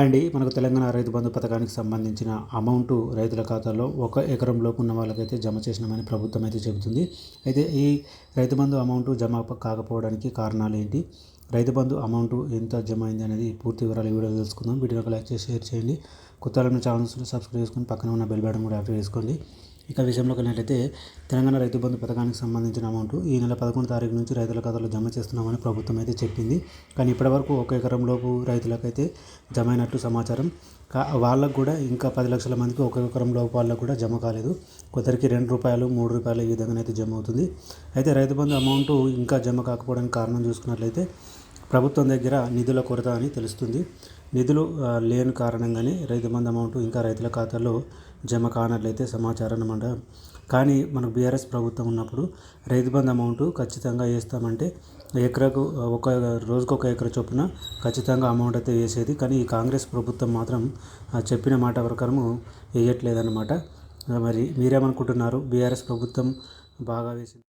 అండి మనకు తెలంగాణ రైతు బంధు పథకానికి సంబంధించిన అమౌంట్ రైతుల ఖాతాలో ఒక ఎకరం ఉన్న వాళ్ళకైతే జమ చేసినామని ప్రభుత్వం అయితే చెబుతుంది. అయితే ఈ రైతు బంధు అమౌంట్ జమ కాకపోవడానికి కారణాలు ఏంటి? రైతు బంధు అమౌంట్ ఎంత జమ అయింది అనేది పూర్తి వివరాలు వీడియో తెలుసుకుందాం. వీడియోకి లైక్ చేసి షేర్ చేయండి. కొత్త ఛానల్స్ సబ్స్క్రైబ్ చేసుకొని పక్కన ఉన్న బెల్ బటన్ కూడా యాక్టివ్ చేసుకోండి. ఇక విషయంలోకి వెళ్ళినట్లయితే తెలంగాణ రైతు బంధు పథకానికి సంబంధించిన అమౌంట్ ఈ నెల పదకొండు తారీఖు నుంచి రైతుల ఖాతాలో జమ చేస్తున్నామని ప్రభుత్వం అయితే చెప్పింది. కానీ ఇప్పటివరకు ఒక ఎకరం లోపు రైతులకైతే జమ అయినట్లు సమాచారం. వాళ్ళకు కూడా ఇంకా పది లక్షల మందికి ఒక ఎకరం లోపు వాళ్ళకు కూడా జమ కాలేదు. కొందరికి రెండు రూపాయలు మూడు రూపాయలు ఈ విధంగా అయితే జమ అవుతుంది. అయితే రైతు బంధు అమౌంట్ ఇంకా జమ కాకపోవడానికి కారణం చూసుకున్నట్లయితే ప్రభుత్వం దగ్గర నిధుల కొరత అని తెలుస్తుంది. నిధులు లేని కారణంగానే రైతు మంది అమౌంట్ ఇంకా రైతుల ఖాతాలో జమ కానట్లయితే సమాచారం అన్నమాట కానీ మనకు బీఆర్ఎస్ ప్రభుత్వం ఉన్నప్పుడు రైతు బంధు అమౌంట్ ఖచ్చితంగా వేస్తామంటే ఎకరకు ఒక రోజుకు ఒక ఎకర చొప్పున ఖచ్చితంగా అమౌంట్ అయితే వేసేది. కానీ ఈ కాంగ్రెస్ ప్రభుత్వం మాత్రం చెప్పిన మాట ప్రకారము వేయట్లేదన్నమాట. మరి మీరేమనుకుంటున్నారు? బీఆర్ఎస్ ప్రభుత్వం బాగా వేసింది